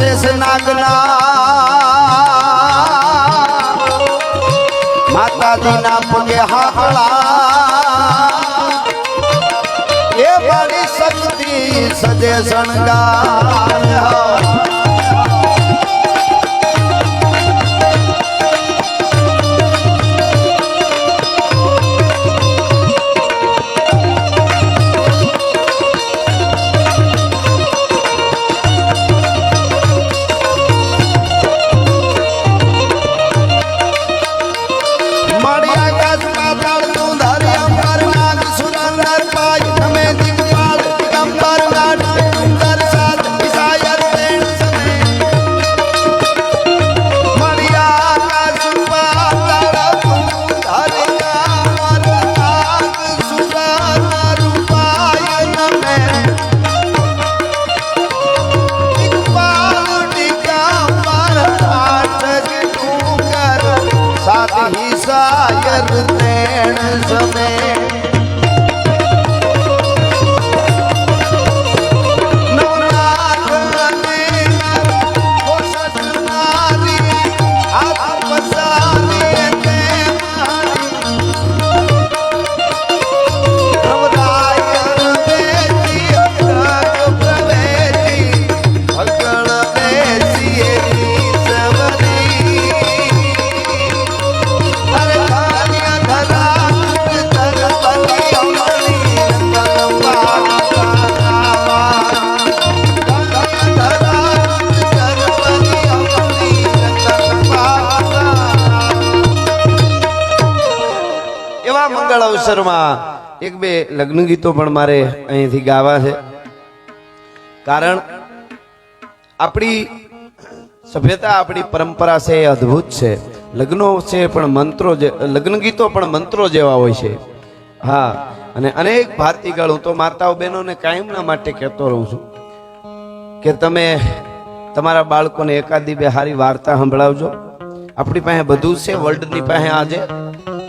શેષ નાગના. માતાજીના પગે હાકળા એ બડી શક્તિ સજે શણગાર. અવસરમાં એક બે લગ્ન ગીતો પણ મારે અહીંથી ગાવા છે. કારણ આપણી સભ્યતા, આપણી પરંપરા છે એ અદ્ભુત છે. લગ્નો છે પણ મંત્રો લગ્ન ગીતો પણ મંત્રો જેવા હોય છે. હા, અને અનેક ભાતીગળ હું તો માતાઓ બહેનોને કાયમના માટે કહેતો રહું છું કે તમે તમારા બાળકોને એકાદી બે સારી વાર્તા સંભળાવજો. આપણી પાસે બધું છે વર્લ્ડની પાસે આજે.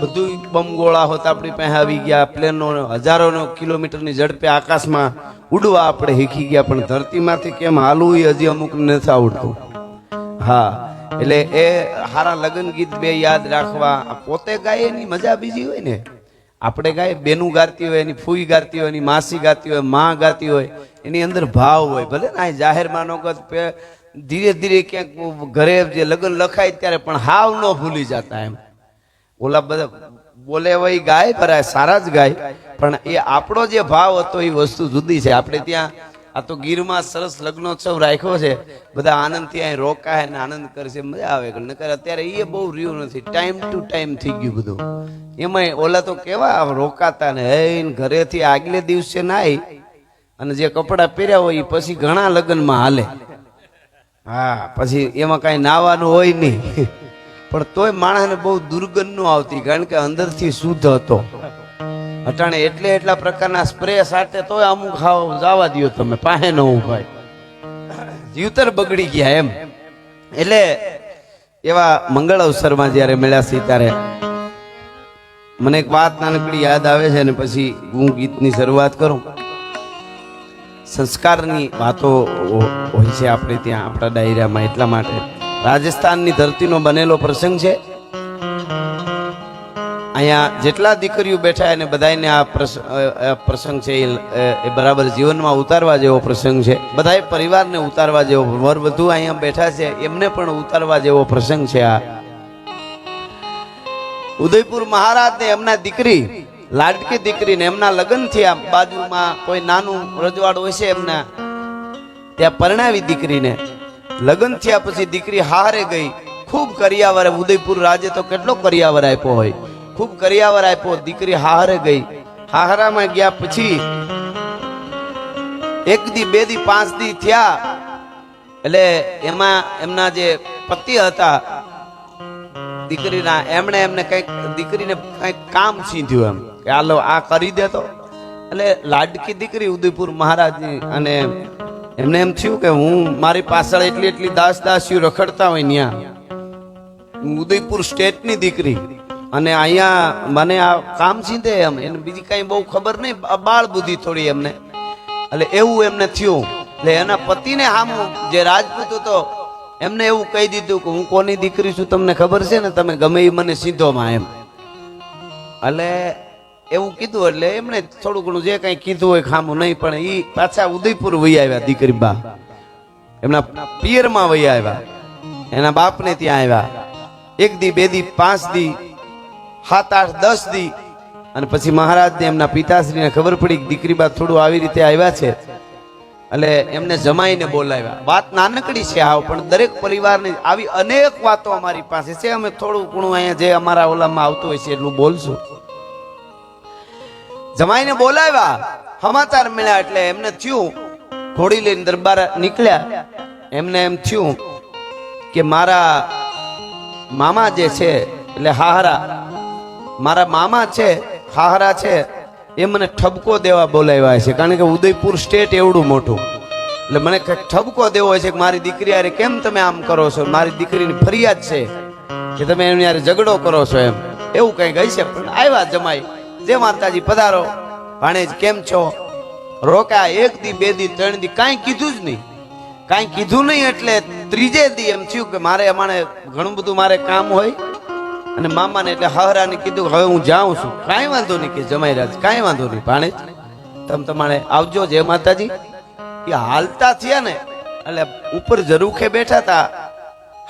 બધું બમગોળા હોત, આપણી પાસે આવી ગયા પ્લેનો હજારોનો કિલોમીટરની ઝડપે આકાશમાં ઉડવા આપણે શીખી ગયા, પણ ધરતીમાંથી કેમ હાલવું એ હજી અમુક નથી આવડતું. હા, એટલે એ હારા લગ્ન ગીત બે યાદ રાખવા પોતે ગાય એની મજા બીજી હોય ને. આપણે ગાય બેનું ગાતી હોય, એની ફૂઈ ગાતી હોય, એની માસી ગાતી હોય, માં ગાતી હોય, એની અંદર ભાવ હોય, ભલે ને જાહેરમાં નો ધીરે ધીરે ક્યાંક ઘરે જે લગ્ન લખાય ત્યારે પણ હાવ ન ભૂલી જતા એમ. ઓલા બધા બોલે વય ગાય ભરાય સારા જ ગાય. પણ એ આપણો જે ભાવ હતો એ વસ્તુ જુદી છે. આપણે ત્યાં આ તો ગીરમાં સરસ લગ્નોત્સવ રાખ્યો છે. બધા આનંદથી અહીં રોકાય ને આનંદ કરશે, મજા આવે. નકર અત્યારે એ બહુ રહ્યું નથી. ટાઈમ ટુ ટાઈમ થઈ ગયું બધું. એમાંય ઓલા તો કેવા રોકાતા ને હૈન ઘરેથી આગલે દિવસે નાઈ અને જે કપડાં પહેર્યા હોય એ પછી ઘણા લગ્નમાં હાલે. હા, પછી એમાં કાંઈ નાવાનું હોય નહીં. પણ તોય માણસને બહુ દુર્ગંધ નો આવતી, કારણ કે અંદરથી શુદ્ધ હતો. અટાણે એટલે એટલા પ્રકારના સ્પ્રે સાથે તોય અમુક ખાવ જવા દો તમે, પાસે ન ભાઈ જીવતર બગડી ગયા એમ. એટલે એવા મંગળ અવસરમાં જ્યારે મળ્યા છે ત્યારે મને એક વાત નાનકડી યાદ આવે છે ને પછી હું ગીતની શરૂઆત કરું. સંસ્કારની વાતો હોય છે આપણે ત્યાં, આપણા ડાયરામાં એટલા માટે. રાજસ્થાનની ધરતીનો બનેલો પ્રસંગ છે. અહીંયા જેટલા દીકરીઓ બેઠા એને બધાને આ પ્રસંગ છે એ બરાબર જીવનમાં ઉતારવા જેવો પ્રસંગ છે. બધાએ પરિવારને ઉતારવા જેવો વર વધુ અહીંયા બેઠા છે, એમને પણ ઉતારવા જેવો પ્રસંગ છે આ. ઉદયપુર મહારાજ ને એમના દીકરી, લાડકી દીકરીને એમના લગ્ન થયા બાજુમાં કોઈ નાનું રજવાડું છે એમના, ત્યાં પરણાવી દીકરીને. લગ્ન થયા પછી દીકરી હારે ગઈ. ખૂબ કરિયાવર ઉદયપુર રાજે તો કેટલો કરિયાવર આપ્યો હોય. ખૂબ કરિયાવર આપ્યો દીકરી હારે ગઈ. હાહરામાં ગયા પછી એક દી, બે દી, પાંચ દી થયા. એટલે એમાં એમના જે પતિ હતા, દીકરીના, એમણે એમને કંઈક, દીકરીને કંઈક કામ સીધ્યું એમ. કે હાલો, આ કરી દે તો. એટલે લાડકી દીકરી ઉદયપુર મહારાજની અને એમને એમ થયું કે હું મારી પાછળ એટલી એટલી દાસ દાસીઓ રખડતા હોય ત્યાં ઉદયપુર સ્ટેટની દીકરી. અને અહીંયા મને આ કામ સીધે એમ. એને બીજી કાંઈ બહુ ખબર નહીં. બાળ બુદ્ધિ થોડી એમને. એટલે એવું એમને થયું. એટલે એના પતિને હામું જે રાજપૂત હતો, એમને એવું કહી દીધું કે હું કોની દીકરી છું, તમને ખબર છે ને? તમે ગમે એ મને સીધોમાં એમ. એટલે એવું કીધું એટલે એમણે થોડું ઘણું જે કંઈ કીધું હોય ખામું નહીં, પણ એ પાછા ઉદયપુર વહી આવ્યા દીકરી બા. એમના પિયરમાં વહી આવ્યા. એના બાપને ત્યાં આવ્યા. એક દી, બે દી, પાંચ દી, સાત, આઠ, દસ દી. અને પછી મહારાજને એમના પિતાશ્રીને ખબર પડી કે દીકરી બા થોડું આવી રીતે આવ્યા છે. એટલે એમને જમાઈને બોલાવ્યા. વાત નાનકડી છે આવ, પણ દરેક પરિવારની આવી અનેક વાતો અમારી પાસે છે. અમે થોડું ઘણું અહીંયા જે અમારા ઓલામાં આવતું હોય છે એટલું બોલશું. જમાઈને બોલાવ્યા. સમાચાર મળ્યા એટલે એમને થયું, ઘોડી લઈને દરબાર નીકળ્યા. એમને એમ થયું કે મારા મામા જે છે, એટલે હાહરા, મારા મામા છે, હાહરા છે, એ મને ઠબકો દેવા બોલાવ્યા છે. કારણ કે ઉદયપુર સ્ટેટ એવડું મોટું. એટલે મને ઠબકો દેવો છે કે મારી દીકરી હારે કેમ તમે આમ કરો છો? મારી દીકરીની ફરિયાદ છે કે તમે એની હારે ઝઘડો કરો છો એમ. એવું કંઈક હશે? પણ આવ્યા જમાઈ. જય માતાજી પધારો. ભાણેજ કેમ છો? રોકા એક દી, બે દી, ત્રણ દી, કાંઈ કીધું જ નહીં. કાંઈ કીધું નહીં એટલે ત્રીજે દી એમ થયું કે મારે અમારે ઘણું બધું મારે કામ હોય. અને મામાને એટલે હહરાને કીધું હવે હું જાઉં છું. કાંઈ વાંધો નહીં કે જમાઈ રાજ કાંઈ વાંધો નહીં. ભાણેજ, તમે તમારે આવજો જય માતાજી. એ હાલતા થયા ને, એટલે ઉપર જરૂખે બેઠા હતા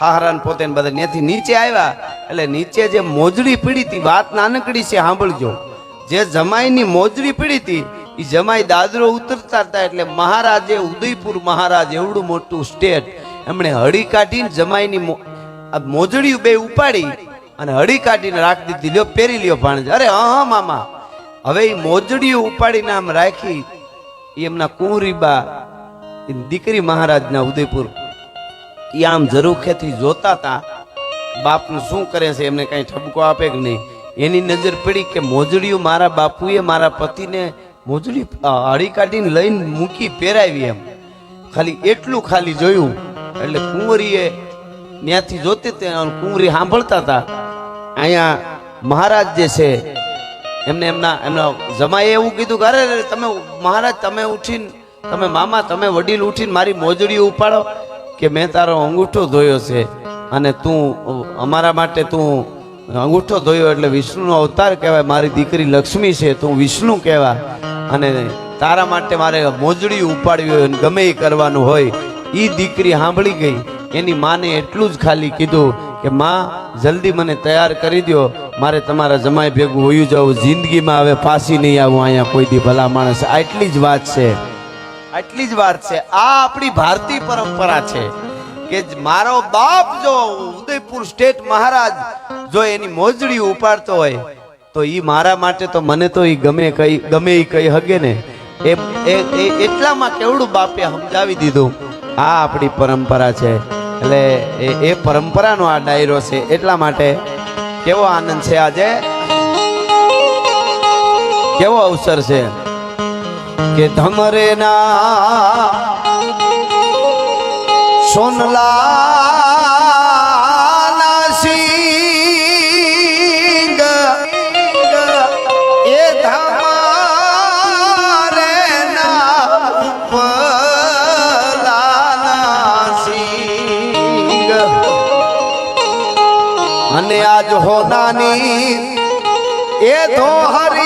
હાહરાન પોતે બધા ત્યાંથી નીચે આવ્યા. એટલે નીચે જે મોજડી પીડી હતી વાત નાનકડી છે, સાંભળજો. જે જમાઈની મોજડી પીડી હતી એ જમાઈ દાદરો ઉતરતા હતા એટલે મહારાજે ઉદયપુર મહારાજ એવડું મોટું સ્ટેટ એમણે હળી કાઢીને જમાઈની મોજડી બે ઉપાડી અને હળી કાઢીને રાખી દીધી. લ્યો, પહેરી લ્યો ભાણજ. અરે, હા મામા. હવે એ મોજડીઓ ઉપાડીને આમ રાખી એ એમના કુંવરીબા દીકરી મહારાજના ઉદયપુર એ આમ ઝરૂખેથી જોતા હતા. બાપનું શું કરે છે, એમને કઈ ઠબકો આપે કે નહીં? એની નજર પડી કે મોજડીઓ મારા બાપુએ મારા પતિને મોજડી હળી કાઢીને લઈને મૂકી પહેરાવી એમ. ખાલી એટલું ખાલી જોયું. એટલે કુંવરીએ ત્યાંથી જોતી તે કુંવરી સાંભળતા હતા. અહીંયા મહારાજ જે છે એમને એમના એમના જમાએ એવું કીધું કે અરે, તમે મહારાજ તમે ઉઠીને તમે મામા તમે વડીલ ઉઠીને મારી મોજડી ઉપાડો. કે મેં તારો અંગૂઠો ધોયો છે અને તું અમારા માટે તું અંગૂઠો ધોયો એટલે વિષ્ણુનો અવતાર કહેવાય. મારી દીકરી લક્ષ્મી છે તું વિષ્ણુ કહેવા અને તારા માટે મારે મોજડી ઉપાડવી હોય ગમે એ કરવાનું હોય એ દીકરી સાંભળી ગઈ. એની માને એટલું જ ખાલી કીધું કે, માં, જલ્દી મને તૈયાર કરી દો મારે તમારા જમાઈ ભેગું હોયું જવું જિંદગીમાં હવે પાસી નહીં આવું અહીંયા કોઈ દી ભલા માણસ. આટલી જ વાત છે. આટલી જ વાત છે. આ આપણી ભારતીય પરંપરા છે કે મારો બાપ જો ઉદયપુર સ્ટેટ મહારાજ જો એની મોજડી ઉપાડતો હોય, તો એ મારા માટે તો મને તો એ ગમે કઈ, ગમે એ કઈ હગે ને. એ એટલામાં કેવડું બાપે સમજાવી દીધું. આ આપણી પરંપરા છે. એટલે એ પરંપરાનો આ ડાયરો છે. એટલા માટે કેવો આનંદ છે આજે? કેવો અવસર છે? કે ધમરે ના સોનલા સિંગ હો નાની એ તો હરિયે